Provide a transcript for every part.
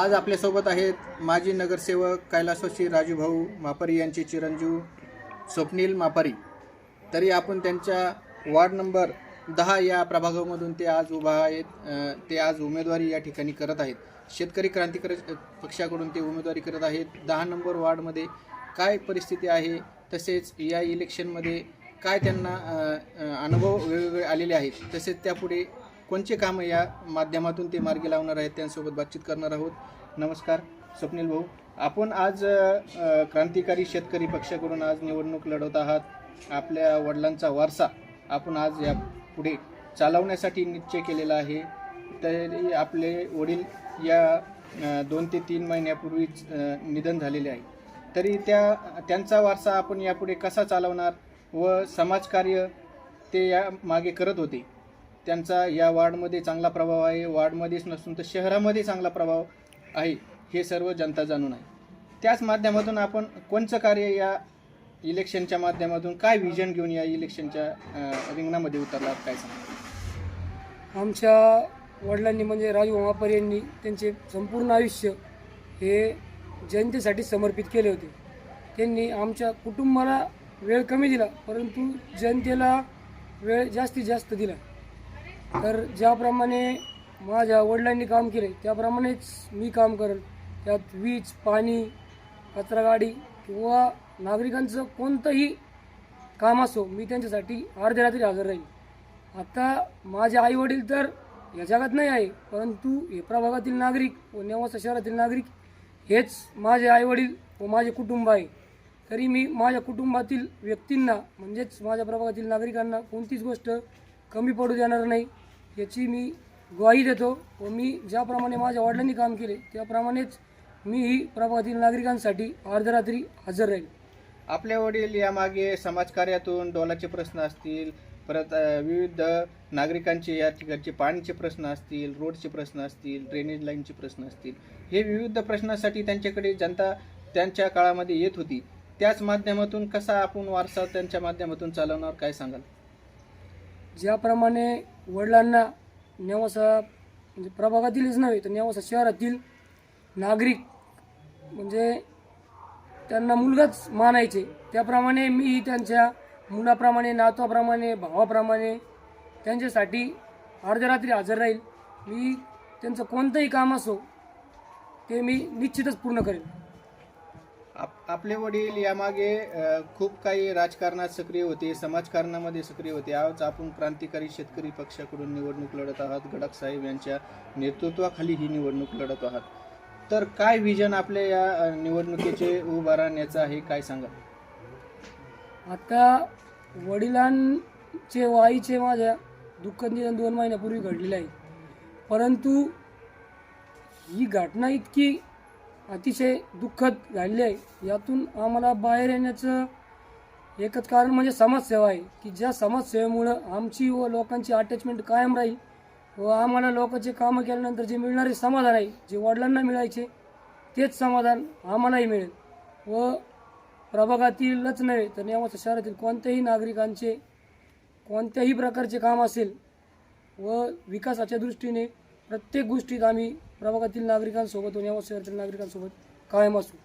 आज आपल्यासोबत आहेत माजी नगरसेवक कैलासवासी राजूभाऊ मापारी यांचे चिरंजीव स्वप्नील मापारी. तरी आपण त्यांच्या वार्ड नंबर दहा या प्रभागामधून ते आज उभा आहेत ते आज उमेदवारी या ठिकाणी करत आहेत. शेतकरी क्रांतिकारी पक्षाकडून ते उमेदवारी करत आहेत. दहा नंबर वार्डमध्ये काय परिस्थिती आहे तसेच या इलेक्शनमध्ये काय त्यांना अनुभव वेगवेगळे आलेले आहेत तसेच त्यापुढे कोणचे कामं या माध्यमातून ते मार्गी लावणार आहेत त्यांसोबत बातचीत करणार आहोत. नमस्कार स्वप्नील भाऊ. आपण आज क्रांतिकारी शेतकरी पक्षाकडून आज निवडणूक लढवत आहात. आपल्या वडिलांचा वारसा आपण आज या पुढे चालवण्यासाठी निश्चय केलेला आहे. तरी आपले वडील या दोन ते तीन महिन्यापूर्वीच निधन झालेले आहे. तरी त्या त्यांचा वारसा आपण यापुढे कसा चालवणार व समाजकार्य ते या मागे करत होते? त्यांचा या वार्डमध्ये चांगला प्रभाव आहे वार्डमध्येच नसून तर शहरामध्ये चांगला प्रभाव आहे हे सर्व जनता जाणून आहे. त्याच माध्यमातून आपण कोणचं कार्य या इलेक्शनच्या माध्यमातून काय व्हिजन घेऊन या इलेक्शनच्या रिंगणामध्ये उतरला काय सांगा आमच्या वडिलांनी म्हणजे राजू मापारी यांनी त्यांचे संपूर्ण आयुष्य हे जनतेसाठी समर्पित केले होते. त्यांनी आमच्या कुटुंबाला वेळ कमी दिला परंतु जनतेला वेळ जास्तीत जास्त दिला. तर ज्याप्रमाणे माझ्या वडिलांनी काम केले त्याप्रमाणेच मी काम करेल. त्यात वीज पाणी कचरा गाडी किंवा नागरिकांचं कोणतंही काम असो मी त्यांच्यासाठी अर्ध्या रात्री हजर राहील आता माझे आई वडील तर या जगात नाही आहे परंतु हे प्रभागातील नागरिक व नेवासा शहरातील नागरिक हेच माझे आई वडील व माझे कुटुंब आहे. तरी मी माझ्या कुटुंबातील व्यक्तींना म्हणजेच माझ्या प्रभागातील नागरिकांना कोणतीच गोष्ट कमी पडू देणार नाही. याची मी ग्वाही देतो व मी ज्याप्रमाणे माझ्या वडिलांनी काम केले त्याप्रमाणेच मीही प्रभागातील नागरिकांसाठी अर्धरात्री हजर राहील. आपले वडील यामागे समाजकार्यातून डोलाचे प्रश्न असतील परत विविध नागरिकांचे या ठिकाणचे पाण्याचे प्रश्न असतील रोडचे प्रश्न असतील ड्रेनेज लाईनचे प्रश्न असतील हे विविध प्रश्नासाठी त्यांच्याकडे जनता त्यांच्या काळामध्ये येत होती. त्याच माध्यमातून कसा आपण वारसा त्यांच्या माध्यमातून चालवणार काय सांगाल? ज्याप्रमाणे वडिलांना नेवासा म्हणजे प्रभागातीलच नव्हे तर नेवासा शहरातील नागरिक म्हणजे त्यांना मुलगाच मानायचे. त्याप्रमाणे मी त्यांच्या मुलाप्रमाणे नातवाप्रमाणे भावाप्रमाणे त्यांच्यासाठी अर्ध्या रात्री हजर राहील. मी त्यांचं कोणतंही काम असो ते मी निश्चितच पूर्ण करेन. आप आपले वडील यामागे अ, खूप काही राजकारणात सक्रिय होते समाजकारणामध्ये सक्रिय होते. आज आपण क्रांतिकारी शेतकरी पक्षाकडून निवडणूक लढत आहात. गडक साहेब यांच्या नेतृत्वाखाली ही निवडणूक लढत आहात. तर काय विजन आपल्या या अ, निवडणुकीचे उभा राहण्याचं आहे काय सांगा आता वडिलांचे व आईचे माझ्या दुःख निधन दोन महिन्यापूर्वी घडलेलं आहे. परंतु ही घटना इतकी अतिशय दुःखद घडले आहे. यातून आम्हाला बाहेर येण्याचं एकच कारण म्हणजे समाजसेवा आहे की ज्या समाजसेवेमुळं आमची व लोकांची अटॅचमेंट कायम राहील व आम्हाला लोकांचे कामं केल्यानंतर जे मिळणारे समाधान आहे जे वडिलांना मिळायचे तेच समाधान आम्हालाही मिळेल. व प्रभागातीलच नव्हे तर नेवासा शहरातील कोणत्याही नागरिकांचे कोणत्याही प्रकारचे काम असेल व विकासाच्या दृष्टीने प्रत्येक गोष्टीत आम्ही प्रभागातील नागरिकांसोबत व शहरातील नागरिकांसोबत कायम असू.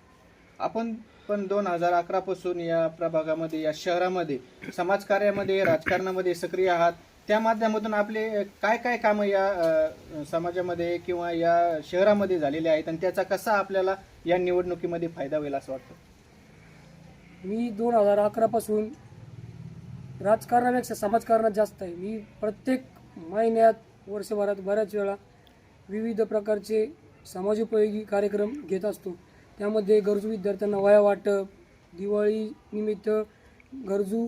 आपण पण दोन हजार अकरा पासून या प्रभागामध्ये या शहरामध्ये समाजकार्यामध्ये राजकारणामध्ये सक्रिय आहात. त्या माध्यमातून आपले काय काय कामं या अ, समाजामध्ये किंवा या शहरामध्ये झालेले आहेत आणि त्याचा कसा आपल्याला या निवडणुकीमध्ये फायदा होईल असं वाटतं? मी दोन हजार अकरापासून राजकारणापेक्षा समाजकारणात जास्त आहे. मी प्रत्येक महिन्यात वर्षभरात बऱ्याच वेळा विविध प्रकारचे समाजोपयोगी कार्यक्रम घेत असतो. त्यामध्ये गरजू विद्यार्थ्यांना वया वाटप दिवाळी निमित्त गरजू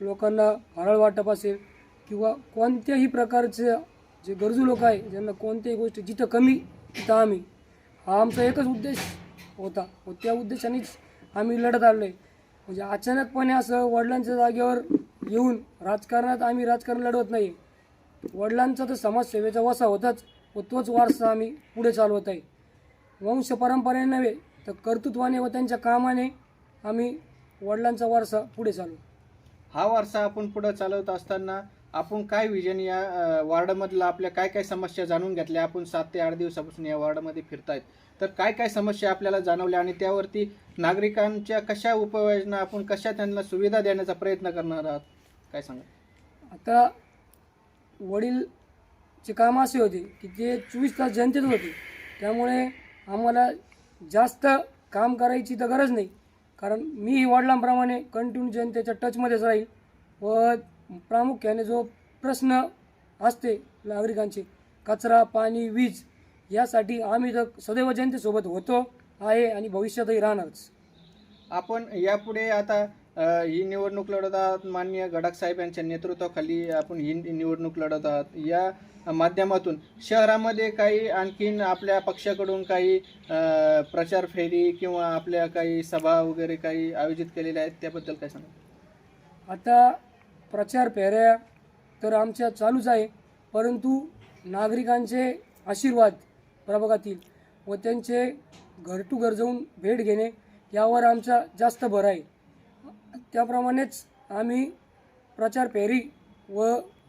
लोकांना हराळ वाटप असेल किंवा कोणत्याही प्रकारचं जे गरजू लोक आहे ज्यांना कोणत्याही गोष्टी जिथं कमी तिथं आम्ही. हा आमचा एकच उद्देश होता. व त्या उद्देशानेच आम्ही लढत आलो आहे म्हणजे अचानकपणे असं वडिलांच्या जागेवर येऊन राजकारणात आम्ही राजकारण लढवत नाही. वडिलांचा तर समाजसेवेचा वसा होताच. व तोच वारसा आम्ही पुढे चालवत आहे. वंश परंपरेने नव्हे तर कर्तृत्वाने व त्यांच्या कामाने आम्ही वडिलांचा वारसा पुढे चालू हा वारसा आपण पुढे चालवत असताना आपण काय विजन या वार्डमधलं आपल्या काय काय समस्या जाणून घेतल्या? आपण सात ते आठ दिवसापासून या वार्डमध्ये फिरतायत. तर काय काय समस्या आपल्याला जाणवल्या आणि त्यावरती नागरिकांच्या कशा उपाययोजना आपण कशा त्यांना सुविधा देण्याचा प्रयत्न करणार आहात? काय सांगा आता चे काम असे होते की ते चोवीस तास जनतेत होते. त्यामुळे आम्हाला जास्त काम करायची तर गरज नाही. कारण मीही वडिलांप्रमाणे कंटिन्यू जनतेच्या टचमध्येच राहील व प्रामुख्याने जो प्रश्न असते नागरिकांचे कचरा पाणी वीज यासाठी आम्ही तर सदैव जनतेसोबत होतो आहे आणि भविष्यातही राहणारच. आपण यापुढे आता ही निवडणूक लढत आहात मान्य साहेब यांच्या नेतृत्वाखाली आपण ही निवडणूक लढत आहात. या माध्यमातून शहरामध्ये काही आणखीन आपल्या पक्षाकडून काही प्रचार फेरी किंवा आपल्या काही सभा वगैरे काही आयोजित केलेल्या आहेत त्याबद्दल काय सांगा आता प्रचार फेऱ्या तर आमच्या चालूच आहे परंतु नागरिकांचे आशीर्वाद प्रभागातील व त्यांचे घर टू घर जाऊन भेट घेणे यावर आमचा जास्त भर आहे. त्याप्रमाणेच आम्ही प्रचार फेरी व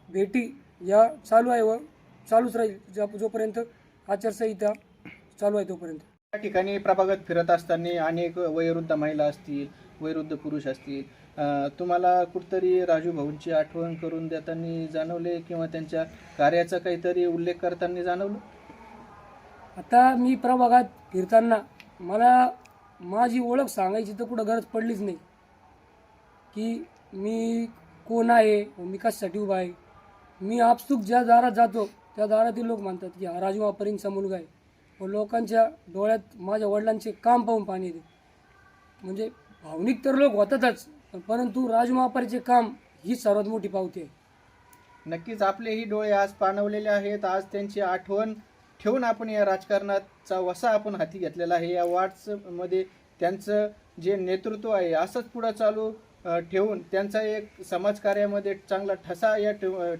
भेटी या चालू आहे व चालूच राहील. ज्या- जोपर्यंत आचारसंहिता चालू आहे तोपर्यंत. या ठिकाणी प्रभागात फिरत असताना अनेक वयोवृद्ध महिला असतील वयोवृद्ध पुरुष असतील तुम्हाला कुठतरी राजू भाऊंची आठवण करून देताना जाणवले किंवा त्यांच्या कार्याचा काहीतरी उल्लेख करताना जाणवलं? आता मी प्रभागात फिरताना मला माझी ओळख सांगायची तर कुठं गरज पडलीच नाही. की मी कोण आहे मी कशासाठी उभा आहे? मी आपसुक ज्या दारात जातो त्या दारातील लोक मानतात की हा राजू वापरींचा मुलगा आहे. व लोकांच्या डोळ्यात माझ्या वडिलांचे काम पाहून पाणी येते. म्हणजे भावनिक तर लोक होतातच परंतु राजमापारीचे काम ही सर्वात मोठी पावती आहे. नक्कीच आपलेही डोळे आज पाणवलेले आहेत. आज त्यांची आठवण ठेवून आपण या राजकारणाचा वसा आपण हाती घेतलेला आहे. या वार्ड्समध्ये त्यांचं जे नेतृत्व आहे असंच पुढं चालू ठेवून त्यांचा एक समाजकार्यामध्ये चांगला ठसा या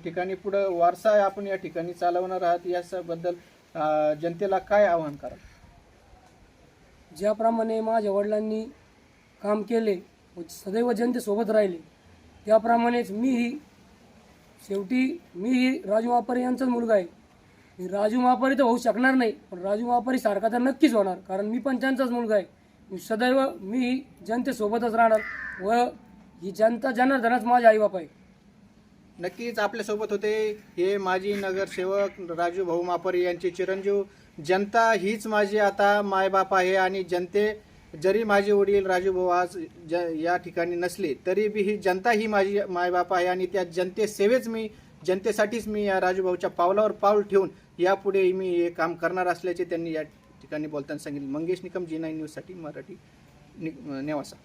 ठिकाणी पुढं वारसा आपण या ठिकाणी चालवणार आहात याबद्दल जनतेला काय आव्हान करा ज्याप्रमाणे माझ्या वडिलांनी काम केले व सदैव जनतेसोबत राहिले त्याप्रमाणेच मीही शेवटी मीही राजू मापारी यांचाच मुलगा आहे. मी राजू मापारी तर होऊ शकणार नाही पण राजू मापारी सारखा तर नक्कीच होणार कारण मी पण त्यांचाच मुलगा आहे. मी सदैव मी जनतेसोबतच राहणार व ही जनता जनार्दनच माझे आईबाप आहे नक्कीच आपल्यासोबत होते हे माजी नगरसेवक राजू भाऊ मापरी यांचे चिरंजीव. जनता हीच माझी आता मायबाप आहे आणि जनते जरी माझे वडील राजू भाऊ आज ज या ठिकाणी नसले तरी बी ही जनता ही माझी मायबाप आहे आणि त्या जनतेसेवेच मी जनतेसाठीच मी या राजूभाऊच्या पावलावर पाऊल ठेवून यापुढे मी हे काम करणार असल्याचे त्यांनी या ठिकाणी बोलताना सांगितले. मंगेश निकम जी नाईन न्यूजसाठी मराठी नि नेवासा.